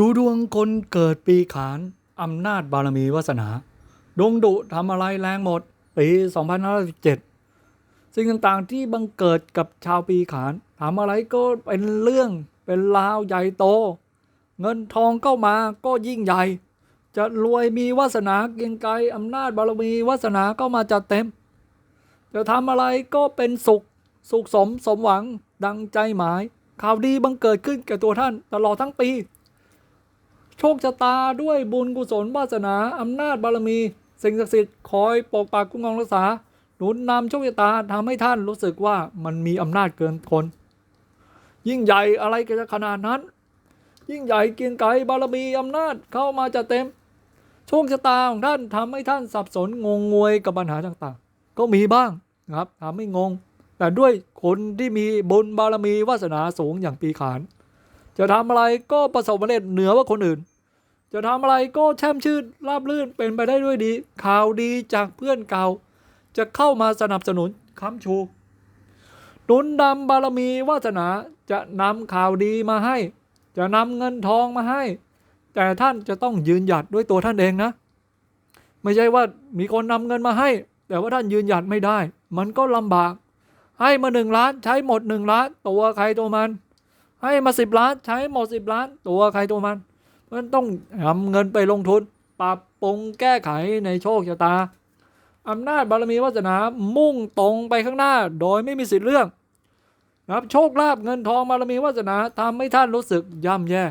ดูดวงคนเกิดปีขานอำนาจบารมีวาสนา ดวงดุทำอะไรแรงหมด ปี 2517 สิ่งต่างๆที่บังเกิดกับชาวปีขานทำอะไรก็เป็นเรื่องเป็นราวใหญ่โต เงินทองเข้ามาก็ยิ่งใหญ่ จะรวยมีวาสนาเกียงไกรอำนาจบารมีวาสนาก็มาจัดเต็ม จะทำอะไรก็เป็นสุขสุขสมสมหวังดังใจหมาย ข่าวดีบังเกิดขึ้นแก่ตัวท่านตลอดทั้งปี โชคชะตาด้วยบุญกุศลวาสนาอำนาจบารมี สิ่งศักดิ์สิทธิ์คอยปกปักคุ้มครองรักษาหนุนนำโชคชะตาทำให้ท่านรู้สึกว่ามันมีอำนาจเกินคน ยิ่งใหญ่อะไรก็จะขนาดนั้น ยิ่งใหญ่เกรียงไกรบารมีอำนาจเข้ามาจัดเต็ม โชคชะตาของท่านทำให้ท่านสับสนงงงวยกับปัญหาต่างๆ ก็มีบ้างนะครับทำให้งง แต่ด้วยคนที่มีบุญบารมีวาสนาสูงอย่างปีขาน จะทำอะไรก็ประสบความสำเร็จเหนือว่าคนอื่น จะทำอะไรก็แช่มชื่นราบรื่นเป็นไปได้ด้วยดี ข่าวดีจากเพื่อนเก่า จะเข้ามาสนับสนุนค้ำชู หนุนนำบารมีวาสนาจะนำข่าวดีมาให้ จะนำเงินทองมาให้ แต่ท่านจะต้องยืนหยัดด้วยตัวท่านเองนะ ไม่ใช่ว่ามีคนนำเงินมาให้ แต่ว่าท่านยืนหยัดไม่ได้ มันก็ลำบาก ให้มาหนึ่งล้านใช้หมดหนึ่งล้าน ตัวใครตัวมัน ให้มาสิบล้านใช้หมดสิบล้าน ตัวใครตัวมันมันต้องนำเงินไปลงทุน ปรับปรุงแก้ไขในโชคชะตาอำนาจบารมีวาสนามุ่งตรงไปข้างหน้า โดยไม่มีสิทธิ์เรื่องนะครับโชคลาภเงินทองบารมีวาสนาทำให้ท่านรู้สึกย่ำแย่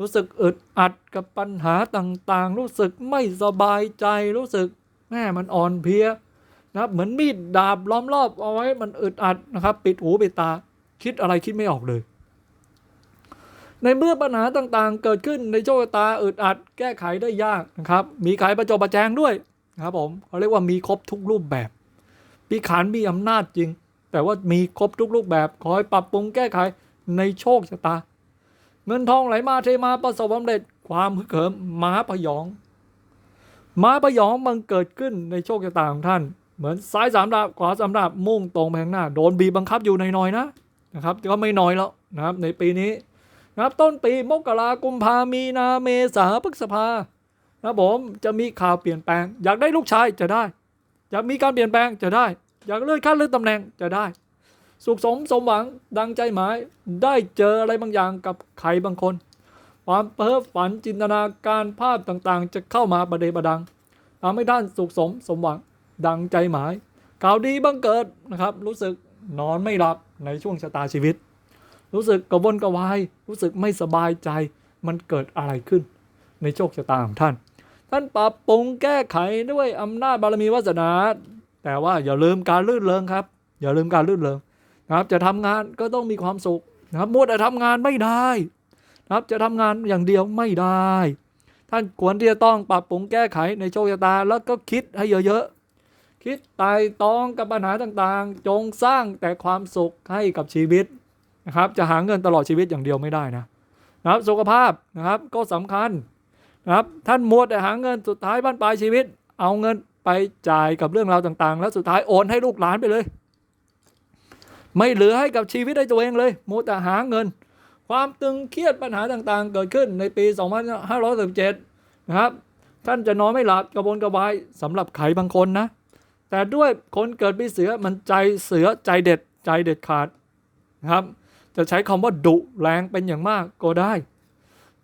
รู้สึกอึดอัดกับปัญหาต่างๆ รู้สึกไม่สบายใจรู้สึกแม่มันอ่อนเพลียนะครับเหมือนมีดดาบล้อมรอบเอาไว้มันอึดอัดนะครับ ปิดหูปิดตา คิดอะไรคิดไม่ออกเลย ในเมื่อปัญหาต่างๆ เกิดขึ้นในโชคชะตาอึดอัด แก้ไขได้ยากนะครับ มีขายประจบประแจงด้วยนะครับผมเขาเรียกว่ามีครบทุกรูปแบบปีขานมีอำนาจจริง แต่ว่ามีครบทุกรูปแบบคอยปรับปรุงแก้ไขในโชคชะตา เงินทองไหลมาเทมาประสบความสำเร็จความฮึกเหิมม้าพยอง ม้าพยองมันเกิดขึ้นในโชคชะตาของท่าน เหมือนซ้ายสามดาบขวาสามดาบมุ่งตรงไปข้างหน้า โดนบีบบังคับอยู่หน่อยๆนะนะครับก็ไม่น้อยแล้วนะครับในปีนี้ นะครับต้นปีมกรากุมภามีนาเมษาพฤษภานะครับผมจะมีข่าวเปลี่ยนแปลง อยากได้ลูกชายจะได้ อยากมีการเปลี่ยนแปลงจะได้ อยากเลื่อนขั้นเลื่อนตำแหน่งจะได้ สุขสมสมหวังดังใจหมายได้เจออะไรบางอย่างกับใครบางคน ความเพ้อฝันจินตนาการภาพต่างๆ จะเข้ามาประเดประดังทำให้ท่านสุขสมสมหวังดังใจหมายข่าวดีบังเกิดนะครับ รู้สึกนอนไม่หลับในช่วงชะตาชีวิต รู้สึกกระวนกระวาย รู้สึกไม่สบายใจ มันเกิดอะไรขึ้น ในโชคชะตาของท่าน ท่านปรับปรุงแก้ไขด้วยอำนาจบารมีวาสนา แต่ว่าอย่าลืมการลื่นเริงครับ อย่าลืมการลื่นเริงนะครับ จะทำงานก็ต้องมีความสุขนะครับมัวแต่ทำงานไม่ได้นะครับ จะทำงานอย่างเดียวไม่ได้ ท่านควรที่จะต้องปรับปรุงแก้ไขในโชคชะตา แล้วก็คิดให้เยอะๆคิดไต่ตองกับปัญหาต่างๆ จงสร้างแต่ความสุขให้กับชีวิต นะครับจะหาเงินตลอดชีวิตอย่างเดียวไม่ได้นะนะครับสุขภาพนะครับก็สำคัญนะครับท่านมัวแต่หาเงินสุดท้ายบ้านปลายชีวิต เอาเงินไปจ่ายกับเรื่องราวต่างๆ แล้วสุดท้ายโอนให้ลูกหลานไปเลย ไม่เหลือให้กับชีวิตได้ตัวเองเลยมัวแต่หาเงิน ความตึงเครียดปัญหาต่างๆ เกิดขึ้นในปี 2517นะครับท่านจะนอนไม่หลับกระวนกระวายสำหรับใครบางคนนะแต่ด้วยคนเกิดปีเสือมันใจเสือใจเด็ดใจเด็ดขาดนะครับ จะใช้คำว่าดุแรงเป็นอย่างมากก็ได้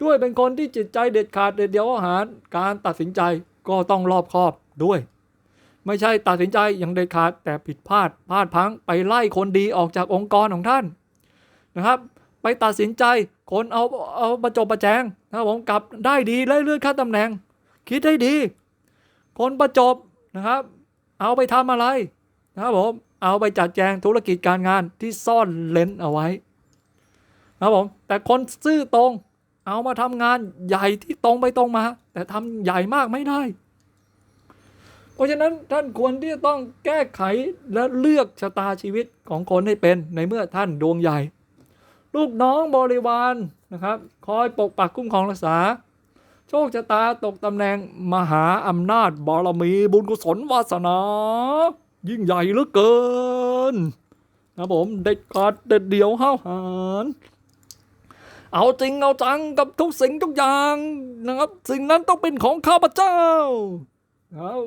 ด้วยเป็นคนที่จิตใจเด็ดขาดเด็ดเดียวอาหารการตัดสินใจก็ต้องรอบคอบด้วย ไม่ใช่ตัดสินใจอย่างเด็ดขาดแต่ผิดพลาดพลาดพังไปไล่คนดีออกจากองค์กรของท่านนะครับ ไปตัดสินใจคนเอาเอาประจบประแจงนะครับผมกลับได้ดีไล่เลื่อนขั้นตำแหน่ง คิดให้ดี คนประจบนะครับ เอาไปทำอะไรนะครับผมเอาไปจัดแจงธุรกิจการงานที่ซ่อนเลนเอาไว้ นะครับผมแต่คนซื่อตรง เอามาทำงานใหญ่ที่ตรงไปตรงมา แต่ทำใหญ่มากไม่ได้ เพราะฉะนั้นท่านควรที่จะต้องแก้ไขและเลือกชะตาชีวิตของคนให้เป็นในเมื่อท่านดวงใหญ่ ลูกน้องบริวารนะครับ คอยปกปักคุ้มครองรักษา โชคชะตาตกตำแหน่งมหาอำนาจบารมีบุญกุศลวาสนา ยิ่งใหญ่เหลือเกินนะผมเด็ดขาดเด็ดเดียวห้าวหาญ เอาจริงเอาจังกับทุกสิ่งทุกอย่างนะครับ สิ่งนั้นต้องเป็นของข้าพเจ้าครับ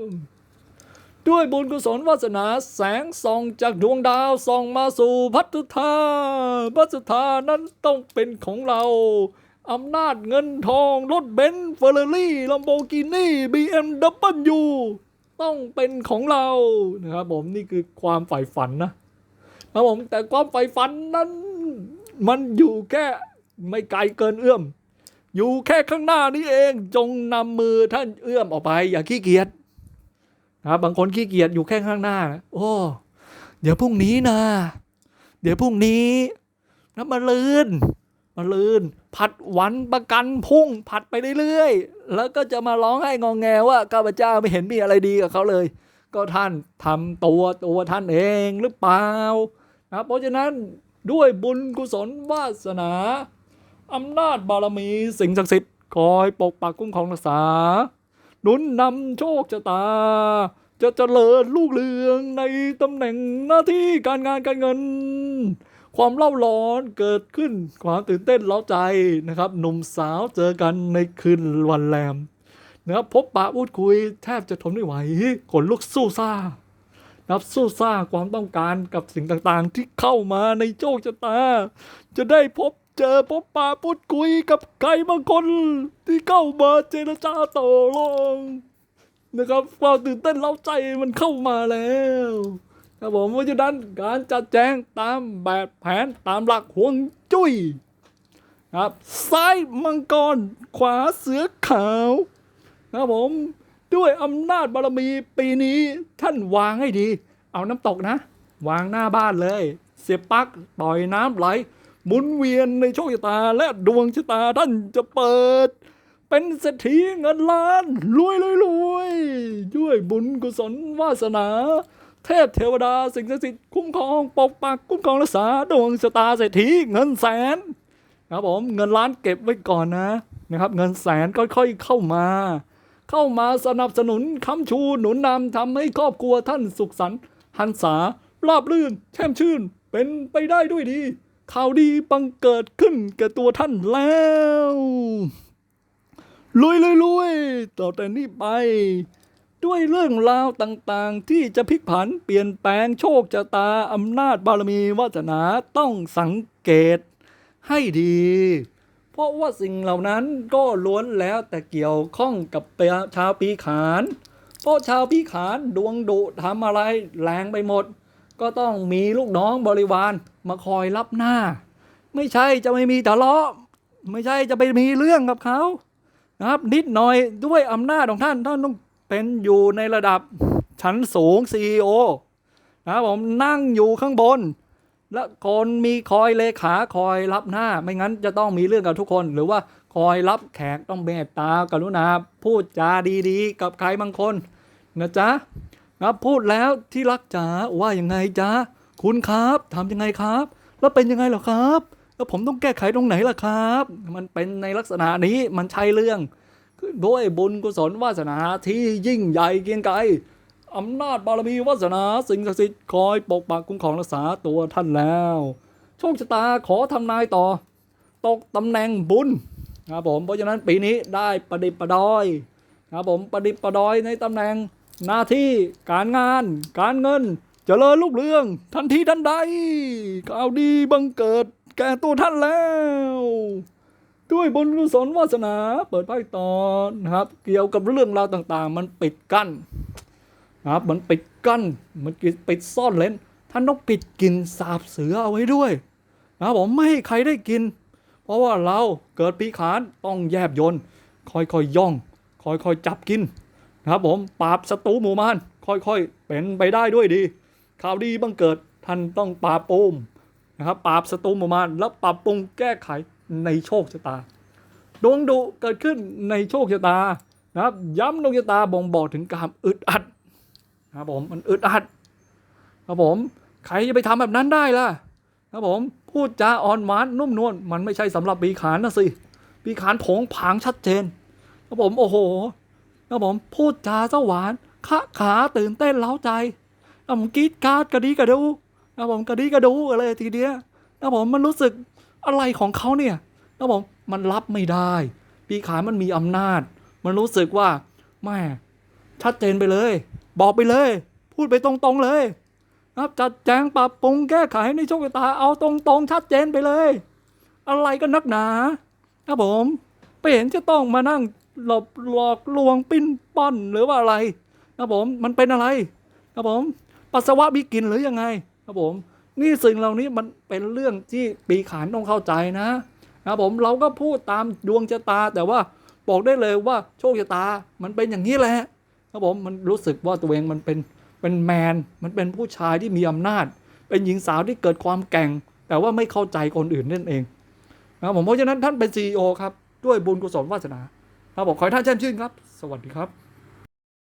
ด้วยบุญกุศลวาสนาแสงส่องจากดวงดาวส่องมาสู่พัทธาพัทธานั้นต้องเป็นของเราอำนาจเงินทองรถเบนซ์เฟอร์รารี่ลัมโบกินี่บีเอ็มดับเบิลยูต้องเป็นของเรานะครับผมนี่คือความใฝ่ฝันนะ ครับผมแต่ความใฝ่ฝันนั้น มันอยู่แค่ ไม่ไกลเกินเอื้อม อยู่แค่ข้างหน้านี้เองจงนำมือท่านเอื้อมออกไป อย่าขี้เกียจนะบางคนขี้เกียจอยู่แค่ข้างหน้า โอ้ เดี๋ยวพรุ่งนี้นะ เดี๋ยวพรุ่งนี้นะมาลืนมาลืน ผัดวันประกันพุ่งผัดไปเรื่อยๆ แล้วก็จะมาร้องให้งองแงว่าข้าพเจ้าไม่เห็นมีอะไรดีกับเขาเลย ก็ท่านทำตัวตัวท่านเองหรือเปล่านะเพราะฉะนั้นด้วยบุญกุศลวาสนา อำนาจบารมีสิ่งศักดิ์สิทธิ์คอยปกปักคุ้มครองรักษาหนุนนำโชคชะตา จะเจริญลูกเรืองในตำแหน่งหน้าที่การงานการเงิน ความเล่าร้อนเกิดขึ้นความตื่นเต้นเล้าใจนะครับ หนุ่มสาวเจอกันในคืนวันแรมนะครับพบปะพูดคุยแทบจะทนไม่ไหวขนลุกสู้ซ่านะครับสู้ซ่าความต้องการกับสิ่งต่างๆ ที่เข้ามาในโชคชะตา จะได้พบ เจอพบปะพูดคุยกับใครบางคน ที่เข้ามาเจรจาต่อรองนะครับความตื่นเต้นเล้าใจมันเข้ามาแล้วครับผมเพราะฉะนั้นการจัดแจงตามแบบแผนตามหลักห่วงจุ้ยครับซ้ายมังกร ขวาเสือขาวนะครับผมด้วยอำนาจบารมีปีนี้ท่านวางให้ดี เอาน้ำตกนะ วางหน้าบ้านเลย เสียบปักปล่อยน้ำไหล หมุนเวียนในโชคชะตาและดวงชะตาท่านจะเปิด เป็นเศรษฐีเงินล้านรวยรวยรวยด้วยบุญกุศลวาสนา เทพเทวดาสิ่งศักดิ์สิทธิ์คุ้มครองปกปักคุ้มครองรักษาดวงชะตาเศรษฐีเงินแสนครับผมเงินล้านเก็บไว้ก่อนนะนะครับ เงินแสนค่อยๆเข้ามา เข้ามาสนับสนุนค้ำชูหนุนนำทำให้ครอบครัวท่านสุขสันต์หันษาราบรื่น แช่มชื่น เป็นไปได้ด้วยดี ข่าวดีบังเกิดขึ้นแก่ตัวท่านแล้วลุยลุยลุยต่อแต่นี้ไป ด้วยเรื่องราวต่างๆ ที่จะพลิกผันเปลี่ยนแปลงโชคชะตาอำนาจบารมีวาสนาต้องสังเกตให้ดี เพราะว่าสิ่งเหล่านั้นก็ล้วนแล้วแต่เกี่ยวข้องกับชาวปีขาน เพราะชาวปีขานดวงดุทำอะไรแรงไปหมด ก็ต้องมีลูกน้องบริวาร มาคอยรับหน้า ไม่ใช่จะไม่มีทะเลาะ ไม่ใช่จะไปมีเรื่องกับเขานะครับ นิดหน่อยด้วยอำนาจของท่านท่านต้องเป็นอยู่ในระดับชั้นสูง CEO นะครับผมนั่งอยู่ข้างบน และคนมีคอยเลขาคอยรับหน้า ไม่งั้นจะต้องมีเรื่องกับทุกคน หรือว่าคอยรับแขกต้องเมตตากรุณาพูดจาดีๆ กับใครบางคนนะจ๊ะนะครับพูดแล้วที่รักจ๋าว่ายังไงจ๊ะ คุณครับทำยังไงครับ แล้วเป็นยังไงเหรอครับ แล้วผมต้องแก้ไขตรงไหนล่ะครับ มันเป็นในลักษณะนี้มันใช่เรื่องด้วยบุญกุศลวาสนาที่ยิ่งใหญ่เกียงไกรอำนาจบารมีวาสนาสิ่งศักดิ์สิทธิ์คอยปกปักคุ้มครองรักษาตัวท่านแล้ว โชคชะตาขอทำนายต่อ ตกตำแหน่งบุญครับผมเพราะฉะนั้นปีนี้ได้ประดิษฐ์ประดอยครับผมประดิษฐ์ประดอยในตำแหน่งหน้าที่การงาน การเงิน เจริญรุ่งเรือง ทันทีทันใดข่าวดีบังเกิดแก่ตัวท่านแล้ว ด้วยบุญกุศลวาสนาเปิดไพ่ตอนนะครับ เกี่ยวกับเรื่องราวต่างๆ มันปิดกั้นนะครับมันปิดกั้นมันปิดซ่อนเลนท่านต้องปิดกินสาบเสือเอาไว้ด้วยนะบผมไม่ให้ใครได้กิน เพราะว่าเราเกิดปีขานต้องแยบยนต์ค่อยๆย่อง ค่อยๆจับกินนะครับผมปราบศัตรูหมู่มานค่อยๆเป็นไปได้ด้วยดี ข่าวดีบังเกิดท่านต้องปราบปรามนะครับปราบศัตรูหมู่มาแล้วปรับปรุงแก้ไขในโชคชะตา ดวงดุเกิดขึ้นในโชคชะตานะครับ ย้ำดวงชะตาบ่งบอกถึงการอึดอัดนะครับผมมันอึดอัดครับผมใครจะไปทำแบบนั้นได้ล่ะครับผมพูดจาอ่อนหวานนุ่มนวลมันไม่ใช่สำหรับปีขานนะสิปีขานผงผางชัดเจนครับผมโอ้โหครับผมพูดจาเจ้าหวานขะขาตื่นเต้นเล้าใจ ครับผมกรีดกราดกระดีกระดูครับผมกระดีกระดูอะไรทีเดียวครับผมมันรู้สึกอะไรของเขาเนี่ยนะผมมันรับไม่ได้ ปีขามันมีอำนาจ มันรู้สึกว่าแม่ชัดเจนไปเลย บอกไปเลย พูดไปตรงๆเลยนะครับจัดแจงปรับปรุงแก้ไขในโชคชะตาเอาตรงๆชัดเจนไปเลย อะไรกันนักหนาครับผมไม่เห็นจะต้องมานั่งหลบหลอกลวงปิ้นป้อนหรือว่าอะไรครับผมมันเป็นอะไรครับผม ปัสสาวะมีกลิ่นหรือยังไง ครับผม นี่สิ่งเหล่านี้มันเป็นเรื่องที่ปีขานต้องเข้าใจนะครับผมเราก็พูดตามดวงชะตาแต่ว่าบอกได้เลยว่าโชคชะตามันเป็นอย่างนี้แหละครับผมมันรู้สึกว่าตัวเองมันเป็นเป็นแมน มันเป็นผู้ชายที่มีอำนาจ เป็นหญิงสาวที่เกิดความแกร่ง แต่ว่าไม่เข้าใจคนอื่นนั่นเองนะครับผมเพราะฉะนั้นท่านเป็นซีอครับ ด้วยบุญกุศลวาสนาครับผมขอให้ท่านแช่มชื่นครับ สวัสดีครับ